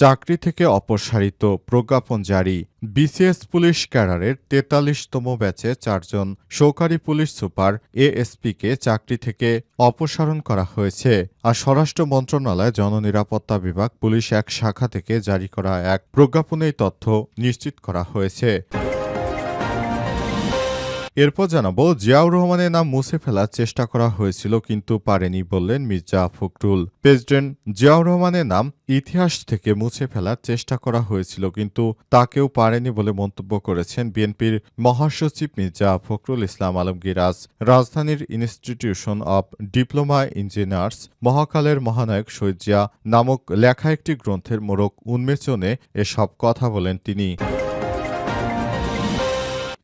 চাকরি থেকে অপসারিত প্রজ্ঞাপন জারি। বিসিএস পুলিশ ক্যাডারের তেতাল্লিশতম ব্যাচে চারজন সহকারী পুলিশ সুপার এএসপিকে চাকরি থেকে অপসারণ করা হয়েছে আর স্বরাষ্ট্র মন্ত্রণালয় জননিরাপত্তা বিভাগ পুলিশ এক শাখা থেকে জারি করা এক প্রজ্ঞাপনে তথ্য নিশ্চিত করা হয়েছে। এরপর জানাব, জিয়াউর রহমানের নাম মুছে ফেলার চেষ্টা করা হয়েছিল কিন্তু পারেনি বললেন মির্জা ফখরুল। প্রেসিডেন্ট জিয়াউর রহমানের নাম ইতিহাস থেকে মুছে ফেলার চেষ্টা করা হয়েছিল কিন্তু তাকেও পারেনি বলে মন্তব্য করেছেন বিএনপির মহাসচিব মির্জা ফখরুল ইসলাম আলমগীর। রাজধানীর ইনস্টিটিউশন অব ডিপ্লোমা ইঞ্জিনিয়ার্স মহাকালের মহানায়ক শহীদ জিয়া নামক লেখা একটি গ্রন্থের মোড়ক উন্মেচনে এসব কথা বলেন তিনি।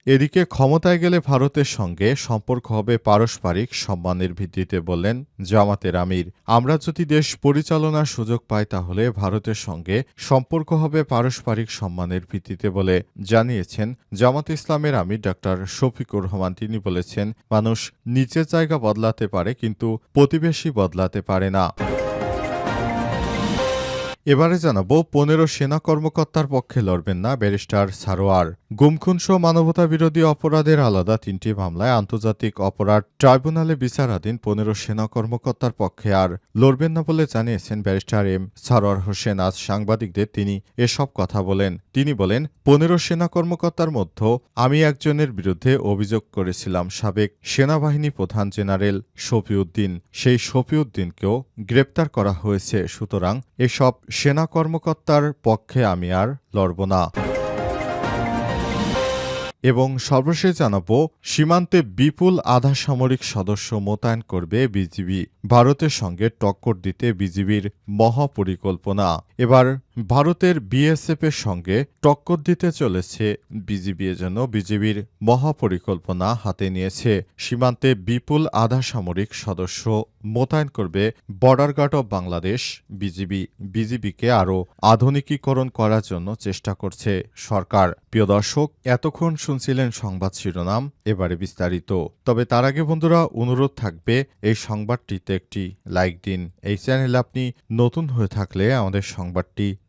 এদিকে ক্ষমতায় গেলে ভারতের সঙ্গে সম্পর্ক হবে পারস্পরিক সম্মানের ভিত্তিতে বললেন জামাতের আমির। আমরা যদি দেশ পরিচালনার সুযোগ পাই তাহলে ভারতের সঙ্গে সম্পর্ক হবে পারস্পরিক সম্মানের ভিত্তিতে বলে জানিয়েছেন জামাত ইসলামের আমির ডাক্তার শফিকুর রহমান। তিনি বলেছেন, মানুষ নিচের জায়গা বদলাতে পারে কিন্তু প্রতিবেশী বদলাতে পারে না। এবারে জানাব, পনেরো সেনা কর্মকর্তার পক্ষে লড়বেন না ব্যারিস্টার সারোয়ার। গুমখুন সহ মানবতা বিরোধী অপরাধের আলাদা তিনটি মামলায় আন্তর্জাতিক অপরাধ ট্রাইব্যুনালে বিচারাধীন পনেরো সেনা কর্মকর্তার পক্ষে আর লড়বেন না বলে জানিয়েছেন ব্যারিস্টার এম সারোয়ার হোসেন। আজ সাংবাদিকদের তিনি এসব কথা বলেন। তিনি বলেন, পনেরো সেনা কর্মকর্তার মধ্যে আমি একজনের বিরুদ্ধে অভিযোগ করেছিলাম, সাবেক সেনাবাহিনী প্রধান জেনারেল শফিউদ্দিন। সেই শফিউদ্দিনকেও গ্রেপ্তার করা হয়েছে। সুতরাং এসব সেনা কর্মকর্তার পক্ষে আমি আর লড়ব না। এবং সর্বশেষ জানাব, সীমান্তে বিপুল আধা সামরিক সদস্য মোতায়েন করবে বিজিবি। ভারতের সঙ্গে টক্কর দিতে বিজিবির মহাপরিকল্পনা। এবার ভারতের বিএসএফ এর সঙ্গে টক্কর দিতে চলেছে। বিজিবি এজন্য বিজিবির মহাপরিকল্পনা হাতে নিয়েছে। সীমান্তে বিপুল আধা সামরিক সদস্য মোতায়েন করবে border guard of Bangladesh. BGB, বিজিবিকে আরও আধুনিকীকরণ করার জন্য চেষ্টা করছে সরকার। প্রিয় দর্শক, এতক্ষণ শুনছিলেন সংবাদ শিরোনাম, এবারে বিস্তারিত। তবে তার আগে বন্ধুরা, অনুরোধ থাকবে, এই সংবাদটিতে একটি লাইক দিন। এই চ্যানেল আপনি নতুন হয়ে থাকলে আমাদের সংবাদটি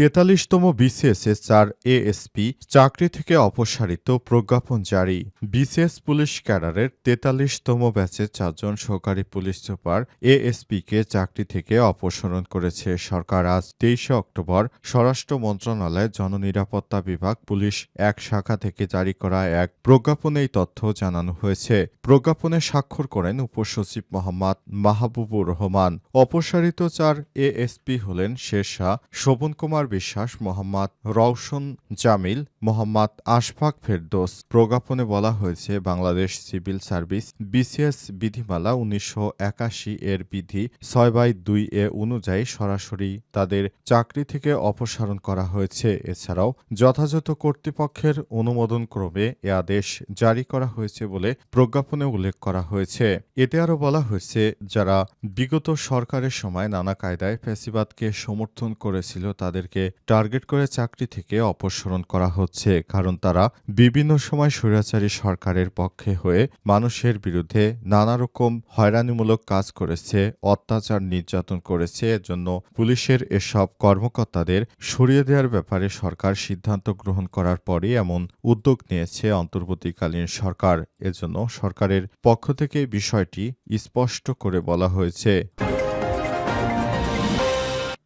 তেতাল্লিশতম বিসিএস এ চার এএসপি চাকরি থেকে অপসারিত প্রজ্ঞাপন জারি। বিসিএস পুলিশ ক্যাডারের তেতাল্লিশতম ব্যাচে চারজন সহকারী পুলিশ সুপার এএসপিকে চাকরি থেকে অপসারণ করেছে সরকার। আজ তেইশে অক্টোবর স্বরাষ্ট্র মন্ত্রণালয়ের জননিরাপত্তা বিভাগ পুলিশ এক শাখা থেকে জারি করা এক প্রজ্ঞাপনে এই তথ্য জানানো হয়েছে। প্রজ্ঞাপনে স্বাক্ষর করেন উপসচিব মোহাম্মদ মাহবুবুর রহমান। অপসারিত চার এএসপি হলেন শেরশাহ, শোভন কুমার বিশ্বাস মোহাম্মদ রওশন জামিল, মোহাম্মদ আশফাক ফেরদোস। প্রজ্ঞাপনে বলা হয়েছে, বাংলাদেশ সিভিল সার্ভিস বিসিএস বিধিমালা উনিশশো একাশি এর বিধি ছয় বাই দুই এ অনুযায়ী সরাসরি তাদের চাকরি থেকে অপসারণ করা হয়েছে। এছাড়াও যথাযথ কর্তৃপক্ষের অনুমোদন ক্রমে এ আদেশ জারি করা হয়েছে বলে প্রজ্ঞাপনে উল্লেখ করা হয়েছে। এতে আরও বলা হয়েছে, যারা বিগত সরকারের সময় নানা কায়দায় ফ্যাসিবাদকে সমর্থন করেছিল তাদেরকে টার্গেট করে চাকরি থেকে অপসারণ করা হচ্ছে, কারণ তারা বিভিন্ন সময় স্বৈরাচারী সরকারের পক্ষে হয়ে মানুষের বিরুদ্ধে নানা রকম হয়রানিমূলক কাজ করেছে, অত্যাচার নির্যাতন করেছে। এজন্য পুলিশের এসব কর্মকর্তাদের সরিয়ে দেওয়ার ব্যাপারে সরকার সিদ্ধান্ত গ্রহণ করার পরে এমন উদ্যোগ নিয়েছে অন্তর্বর্তীকালীন সরকার। এজন্য সরকারের পক্ষ থেকে বিষয়টি স্পষ্ট করে বলা হয়েছে।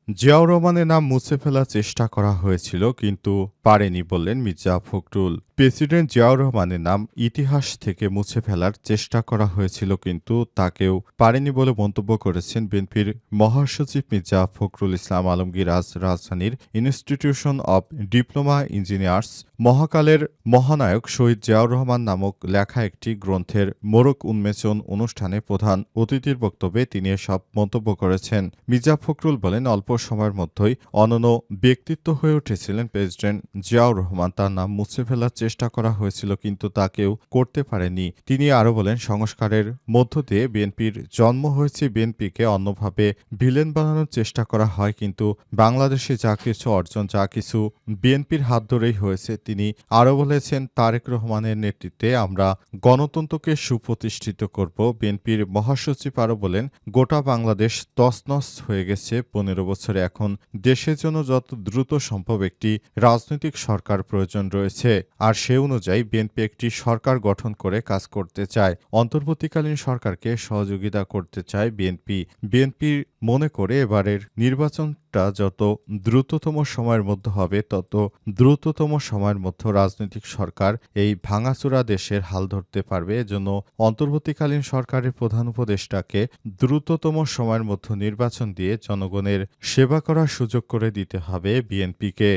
জিয়াউর রহমানের নাম মুছে ফেলার চেষ্টা করা হয়েছিল কিন্তু পারেনি বললেন মির্জা ফখরুল। প্রেসিডেন্ট জিয়াউর রহমানের নাম ইতিহাস থেকে মুছে ফেলার চেষ্টা করা হয়েছিল কিন্তু তাকেও পারেনি বলে মন্তব্য করেছেন বিএনপির মহাসচিব মির্জা ফখরুল ইসলাম আলমগীর আজ রাজধানীর ইনস্টিটিউশন অব ডিপ্লোমা ইঞ্জিনিয়ার্স মহাকালের মহানায়ক শহীদ জিয়াউর রহমান নামক লেখা একটি গ্রন্থের মোড়ক উন্মোচন অনুষ্ঠানে প্রধান অতিথির বক্তব্যে তিনি এসব মন্তব্য করেছেন। মির্জা ফখরুল বলেন, অল্প সময়ের মধ্যেই অনন্য ব্যক্তিত্ব হয়ে উঠেছিলেন প্রেসিডেন্ট জিয়াউর রহমান তার নাম মুছে ফেলার চেষ্টা করা হয়েছিল, কিন্তু তাকেও করতে পারেনি। তিনি আরও বলেন, সংস্কারের মধ্য দিয়ে বিএনপির জন্ম হয়েছে, বিএনপিকে অন্যভাবে ভিলেন বানানোর চেষ্টা করা হয়, কিন্তু বাংলাদেশে যা কিছু অর্জন, যা কিছু বিএনপির হাত ধরেই হয়েছে, তিনি আরও বলেছেন, তারেক রহমানের নেতৃত্বে আমরা গণতন্ত্রকে সুপ্রতিষ্ঠিত করব। বিএনপির মহাসচিব আরও বলেন, গোটা বাংলাদেশ তছনছ হয়ে গেছে, পনেরো বছরে। এখন দেশের জন্য যত দ্রুত সম্ভব একটি রাজনৈতিক সরকার প্রয়োজন রয়েছে, আর সে অনুযায়ী বিএনপি একটি সরকার গঠন করে কাজ করতে চায়। অন্তর্বর্তীকালীন সরকারকে সহযোগিতা করতে চায় বিএনপি। বিএনপি মনে করে এবারের নির্বাচনটা যত দ্রুততম সময়ের মধ্যে হবে, তত দ্রুততম সময়ের মধ্যে রাজনৈতিক সরকার এই ভাঙাচুরা দেশের হাল ধরতে পারবে। এজন্য অন্তর্বর্তীকালীন সরকারের প্রধান উপদেষ্টাকে দ্রুততম সময়ের মধ্যে নির্বাচন দিয়ে জনগণের সেবা করার সুযোগ করে দিতে হবে বিএনপিকে।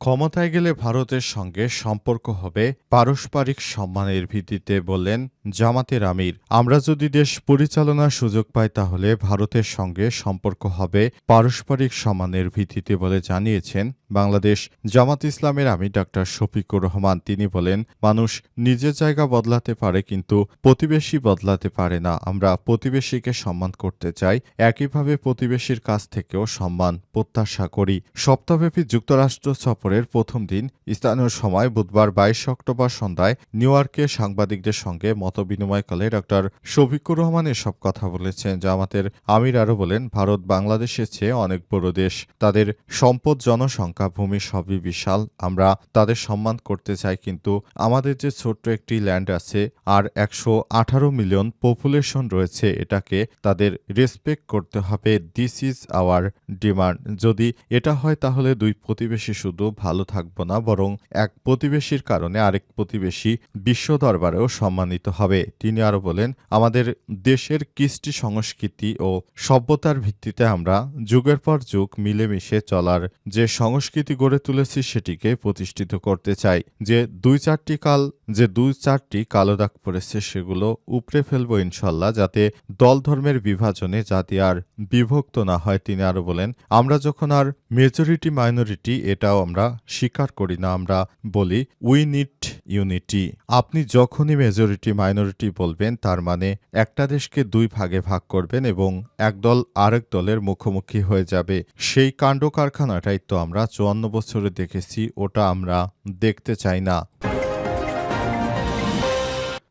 ক্ষমতায় গেলে ভারতের সঙ্গে সম্পর্ক হবে পারস্পরিক সম্মানের ভিত্তিতে বললেন জামাতের আমির। আমরা যদি দেশ পরিচালনার সুযোগ পাই তাহলে ভারতের সঙ্গে সম্পর্ক হবে পারস্পরিক সম্মানের ভিত্তিতে বলে জানিয়েছেন বাংলাদেশ জামাত ইসলামের আমির ডাক্তার শফিকুর রহমান। তিনি বলেন, মানুষ নিজের জায়গা বদলাতে পারে কিন্তু প্রতিবেশী বদলাতে পারে না। আমরা প্রতিবেশীকে সম্মান করতে চাই, একইভাবে প্রতিবেশীর কাছ থেকেও সম্মান প্রত্যাশা করি। সপ্তাহব্যাপী যুক্তরাষ্ট্র সফরের প্রথম দিন, স্থানীয় সময় বুধবার বাইশ অক্টোবর সন্ধ্যায় নিউ ইয়র্কে সাংবাদিকদের সঙ্গে মতবিনিময়কালে ডক্টর শফিকুর রহমান এসব কথা বলেছেন। জামাতের আমির আরও বলেন, ভারত বাংলাদেশের চেয়ে অনেক বড় দেশ। তাদের সম্পদ জনসংখ্যা ভূমি সবই বিশাল। আমরা তাদের সম্মান করতে চাই, কিন্তু আমাদের যে ছোট্ট একটি ল্যান্ড আছে আর একশো আঠারো মিলিয়ন পপুলেশন রয়েছে, এটাকে তাদের রেসপেক্ট করতে হবে। দিস ইজ আওয়ার ডিমান্ড যদি এটা হয়, তাহলে দুই প্রতিবেশী শুধু ভালো থাকব না, বরং এক প্রতিবেশীর কারণে আরেক প্রতিবেশী বিশ্ব দরবারেও সম্মানিত হবে। তিনি আরও বলেন, আমাদের দেশের কৃষ্টি সংস্কৃতি ও সভ্যতার ভিত্তিতে আমরা যুগের পর যুগ মিলেমিশে চলার যে সংস্কৃতি গড়ে তুলেছি সেটিকে প্রতিষ্ঠিত করতে চাই। যে দুই চারটি কাল, যে দুই চারটি কালো দাগ পড়েছে সেগুলো উপড়ে ফেলব ইনশাল্লাহ যাতে দল ধর্মের বিভাজনে জাতি আর বিভক্ত না হয়, তিনি আরও বলেন। আমরা যখন আর মেজরিটি মাইনরিটি এটাও আমরা স্বীকার করি না, আমরা বলি উই নিড ইউনিটি আপনি যখনই মেজরিটি মাইনরিটি বলবেন, তার মানে একটা দেশকে দুই ভাগে ভাগ করবেন এবং একদল আরেক দলের মুখোমুখি হয়ে যাবে। সেই কাণ্ড কারখানাটাই তো আমরা চুয়ান্ন বছরে দেখেছি ওটা আমরা দেখতে চাই না।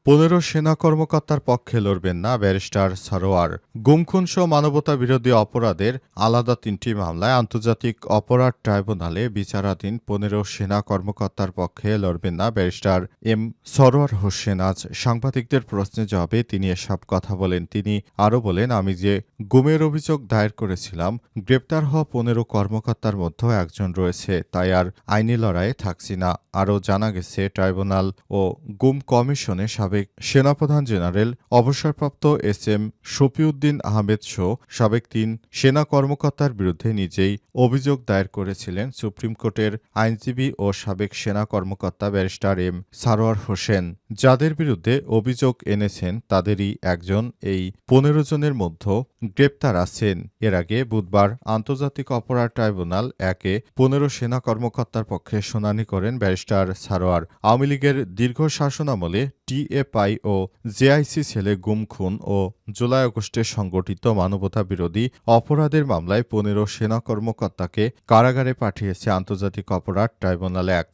পনেরো সেনা কর্মকর্তার পক্ষে লড়বেন না ব্যারিস্টার সারোয়ার। গুমখুন সহ মানবতা বিরোধী অপরাধের আলাদা তিনটি মামলায় আন্তর্জাতিক অপরাধ ট্রাইব্যুনালে বিচারাধীন পনেরো সেনা কর্মকর্তার পক্ষে লড়বেন না ব্যারিস্টার এম সরোয়ার হোসেন। আজ সাংবাদিকদের প্রশ্নে জবাবে তিনি এসব কথা বলেন। তিনি আরও বলেন, আমি যে গুমের অভিযোগ দায়ের করেছিলাম, গ্রেপ্তার হওয়া পনেরো কর্মকর্তার মধ্যে একজন রয়েছে। তাই আর আইনি লড়াইয়ে থাকছি না। আরও জানা গেছে, ট্রাইব্যুনাল ও গুম কমিশনে সাবেক সেনাপ্রধান জেনারেল, অবসরপ্রাপ্ত এস এম শফিউদ্দিন আহমেদ শো সাবেক তিন সেনা কর্মকর্তার বিরুদ্ধে নিজেই অভিযোগ দায়ের করেছিলেন সুপ্রিম কোর্টের আইনজীবী ও সাবেক সেনা কর্মকর্তা ব্যারিস্টার এম সারোয়ার হোসেন। যাদের বিরুদ্ধে অভিযোগ এনেছেন তাদেরই একজন এই পনেরো জনের মধ্যে গ্রেপ্তার আছেন। এর আগে বুধবার আন্তর্জাতিক অপরাধ ট্রাইব্যুনাল একে পনেরো সেনা কর্মকর্তার পক্ষে শুনানি করেন ব্যারিস্টার সারোয়ার। আওয়ামী লীগের দীর্ঘ শাসনামলে টিএফআই ও জেআইসি ছেলে গুম, খুন ও জুলাই আগস্টে সংগঠিত মানবতা বিরোধী অপরাধের মামলায় পনেরো সেনা কর্মকর্তাকে কারাগারে পাঠিয়েছে আন্তর্জাতিক অপরাধ ট্রাইব্যুনাল এক।